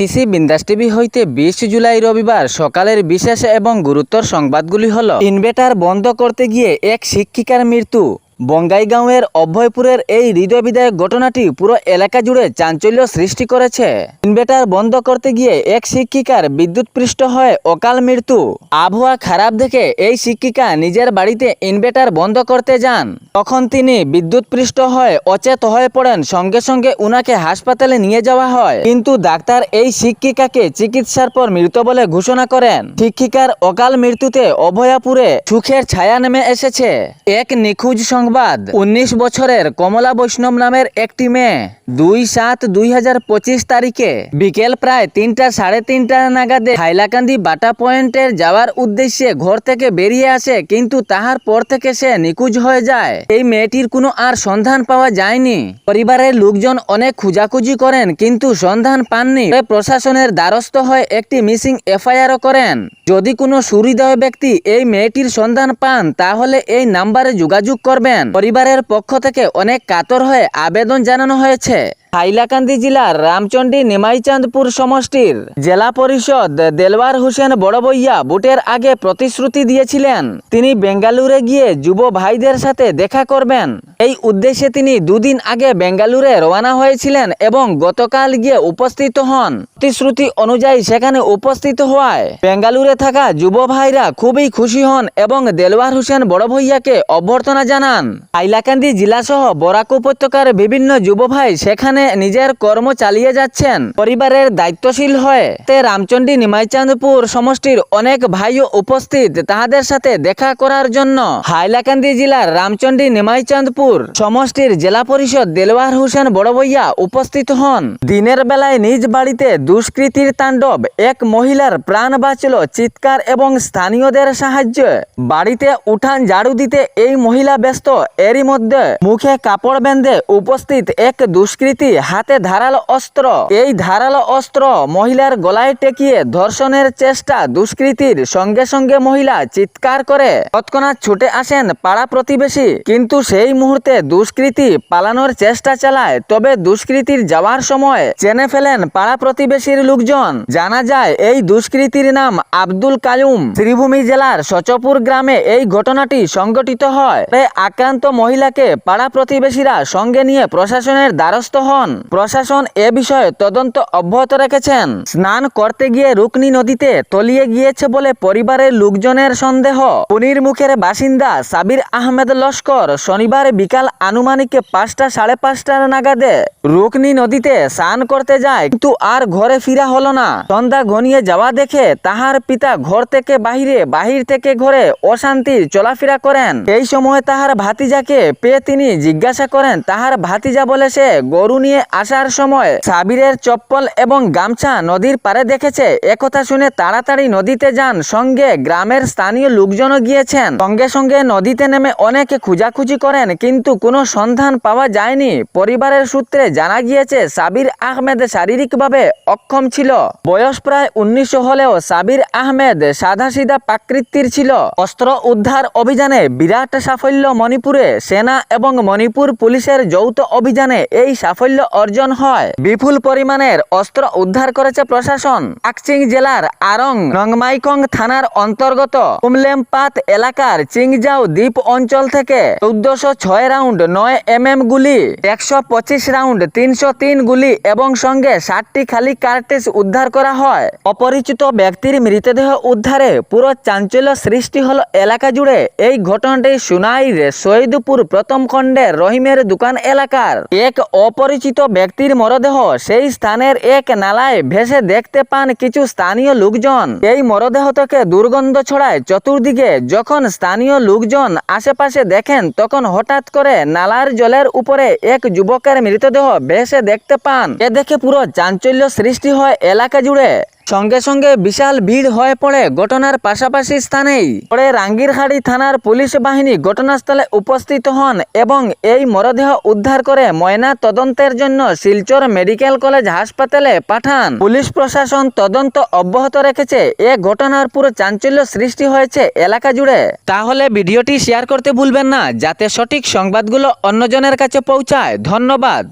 TC বিন্দাস TV হইতে বিশ জুলাই রবিবার সকালের বিশেষ এবং গুরুতর সংবাদগুলি হল, ইনভেটার বন্ধ করতে গিয়ে এক শিক্ষিকার মৃত্যু বঙ্গাইগাঁওয়ের অভয়পুরের এই হৃদয় বিদায়ক ঘটনাটি পুরো এলাকা জুড়ে চাঞ্চল্য সৃষ্টি করেছে। ইনভার্টার বন্ধ করতে গিয়ে এক শিক্ষিকার বিদ্যুৎপৃষ্ট হয়ে অকাল মৃত্যু। আবহাওয়া খারাপ দেখে এই শিক্ষিকা নিজের বাড়িতে ইনভার্টার বন্ধ করতে যান। তখন তিনি বিদ্যুৎপৃষ্ট হয়ে অচেত হয়ে পড়েন, সঙ্গে সঙ্গে উনাকে হাসপাতালে নিয়ে যাওয়া হয়। কিন্তু ডাক্তার এই শিক্ষিকাকে চিকিৎসার পর মৃত বলে ঘোষণা করেন। শিক্ষিকার অকাল মৃত্যুতে অভয়াপুরে সুখের ছায়া নেমে এসেছে। এক নিখোঁজ সংবাদ উনিশ বছরের কমলা বৈষ্ণব নামের একটি মেয়ে দুই সাত দুই তারিখে বিকেল প্রায় তিনটা সাড়ে তিনটা নাগাদে হাইলাকান্দি বাটা পয়েন্টের যাওয়ার উদ্দেশ্যে ঘর থেকে বেরিয়ে আসে, কিন্তু তাহার পর থেকে সে নিখোঁজ হয়ে যায়। এই মেয়েটির কোনো আর সন্ধান পাওয়া যায়নি। পরিবারের লোকজন অনেক খুঁজাখুঁজি করেন, কিন্তু সন্ধান পাননি। পরে প্রশাসনের দ্বারস্থ হয়ে একটি মিসিং এফআইআরও করেন। যদি কোনো সুহৃদয় ব্যক্তি এই মেয়েটির সন্ধান পান, তাহলে এই নাম্বারে যোগাযোগ করবেন। পরিবারের পক্ষ থেকে অনেক কাতর হয়ে আবেদন জানানো হয়েছে। হাইলাকান্দি জেলার রামচন্ডী নিমাইচাঁদপুর সমষ্টির জেলা পরিষদ দেলওয়ার হোসেন বড়বইয়া ভোটের আগে প্রতিশ্রুতি দিয়েছিলেন। তিনি বেঙ্গালুরে গিয়ে যুব ভাইদের সাথে দেখা করবেন। এই উদ্দেশ্যে তিনি দুদিন আগে বেঙ্গালুরে রওনা হয়েছিলেন এবং গতকাল গিয়ে উপস্থিত হন। প্রতিশ্রুতি অনুযায়ী সেখানে উপস্থিত হওয়ায় বেঙ্গালুরে থাকা যুব ভাইরা খুবই খুশি হন এবং দেলওয়ার হোসেন বড় ভইয়াকে অভ্যর্থনা জানান। হাইলাকান্দি জেলাসহ বরাক উপত্যকার বিভিন্ন যুব ভাই সেখানে নিজের কর্ম চালিয়ে যাচ্ছেন। পরিবারের দায়িত্বশীল হয়ে তে রামচন্ডী নিমাইচাঁদপুর সমষ্টির অনেক ভাইও উপস্থিত তাহাদের সাথে দেখা করার জন্য হাইলাকান্দি জেলার রামচন্ডী নিমাইচাঁদপুর সমষ্টির জেলা পরিষদ দেলওয়ার হোসেন বড়বইয়া উপস্থিত হন। দিনের বেলায় নিজ বাড়িতে দুষ্কৃতির তাণ্ডব, এক মহিলার প্রাণ বাঁচল চিৎকার এবং স্থানীয়দের সাহায্যে বাড়িতে উঠান ঝাড়ু দিতে এই মহিলা ব্যস্ত। এরই মধ্যে মুখে কাপড় বেঁধে উপস্থিত এক দুষ্কৃতী হাতে ধারালো অস্ত্র। এই ধারালো অস্ত্র মহিলার গলায় টেকিয়ে ধর্ষণের চেষ্টা দুষ্কৃতীর সঙ্গে সঙ্গে মহিলা চিৎকার করে। তৎক্ষণাৎ ছুটে আসেন পাড়া প্রতিবেশী। কিন্তু সেই মুহূর্তে দুষ্কৃতী পালানোর চেষ্টা চালায়, তবে দুষ্কৃতীর যাওয়ার সময় চেনে ফেলেন পাড়া প্রতিবেশীর লোকজন। জানা যায়, এই দুষ্কৃতীর নাম আব্দুল কায়ুম শ্রীভূমি জেলার সচপুর গ্রামে এই ঘটনাটি সংঘটিত হয়। আক্রান্ত মহিলাকে পাড়া প্রতিবেশীরা সঙ্গে নিয়ে প্রশাসনের দ্বারস্থ হন। প্রশাসন। এ বিষয়ে তদন্ত অব্যাহত রেখেছেন। স্নান করতে গিয়ে রুকনি নদীতে তলিয়ে গিয়েছে বলে পরিবারের লোকজনের সন্দেহ। পুনির মুখের বাসিন্দা সাবির আহমেদ লস্কর শনিবার বিকাল আনুমানিক পাঁচটা সাড়ে পাঁচটার নাগাদে রুকনি নদীতে স্নান করতে যায়। কিন্তু আর ঘরে ফিরা হলো না। সন্ধ্যা ঘনিয়ে যাওয়া দেখে তাহার পিতা ঘর থেকে বাহিরে, বাহির থেকে ঘরে অশান্তির চলাফেরা করেন। এই সময় তাহার ভাতিজাকে পেয়ে তিনি জিজ্ঞাসা করেন, তাহার ভাতিজা বলে সে গরু নিয়ে আসার সময় সাবিরের চপ্পল এবং গামছা নদীর পারে দেখেছে। একথা শুনে তাড়াতাড়ি নদীতে যান। সঙ্গে গ্রামের স্থানীয় লোকজনও গিয়েছেন। সঙ্গে সঙ্গে নদীতে নেমে অনেকে খুঁজাখুঁজি করেন, কিন্তু কোনো সন্ধান পাওয়া যায়নি। পরিবারের সূত্রে জানা গিয়েছে, সাবির আহমেদ শারীরিকভাবে অক্ষম ছিল। বয়স প্রায় উনিশশো হলেও সাবির আহমেদ সাদাসিধা প্রাকৃতির ছিল। অস্ত্র উদ্ধার অভিযানে বিরাট সাফল্য মণিপুরে। সেনা এবং মণিপুর পুলিশের যৌথ অভিযানে এই সাফল্য অর্জন হয়। বিপুল পরিমাণের অস্ত্র উদ্ধার করেছে প্রশাসন। আকচিং জেলার আরং রংমাইকং থানার অন্তর্গত কুমলেমপাত এলাকার চিংজাও দ্বীপ অঞ্চল থেকে চৌদ্দশো ছয় রাউন্ড নয় এম এম গুলি, একশো পঁচিশ রাউন্ড তিনশো তিন গুলি এবং সঙ্গে ষাটটি খালি কার্টেজ উদ্ধার করা হয়। অপরিচিত ব্যক্তির মৃতদেহ উদ্ধারে পুরো চাঞ্চল্য সৃষ্টি হলো এলাকা জুড়ে। এই ঘটনাটি সুনাইর শহীদপুর প্রথম খণ্ডের রহিমের দোকান এলাকার। এক অপরিচিত ব্যক্তির মরদেহ, সেই স্থানের এক নালায় ভেসে দেখতে পান কিছু স্থানীয় লোকজন। এই মরদেহ থেকে দুর্গন্ধ ছড়ায় চতুর্দিকে। যখন স্থানীয় লোকজন আশেপাশে দেখেন, তখন হঠাৎ করে নালার জলের উপরে এক যুবকের মৃতদেহ ভেসে দেখতে পান। এ দেখে পুরো চাঞ্চল্য সৃষ্টি হয় এলাকা জুড়ে। সঙ্গে সঙ্গে বিশাল ভিড় হয়ে পড়ে ঘটনার পাশাপাশি স্থানেই। পরে রাঙ্গিরহাড়ি থানার পুলিশ বাহিনী ঘটনাস্থলে উপস্থিত হন এবং এই মরদেহ উদ্ধার করে ময়না তদন্তের জন্য শিলচর মেডিকেল কলেজ হাসপাতালে পাঠান। পুলিশ প্রশাসন তদন্ত অব্যাহত রেখেছে। এ ঘটনার পুরো চাঞ্চল্য সৃষ্টি হয়েছে এলাকা জুড়ে। তাহলে ভিডিওটি শেয়ার করতে ভুলবেন না, যাতে সঠিক সংবাদগুলো অন্যজনের কাছে পৌঁছায়। ধন্যবাদ।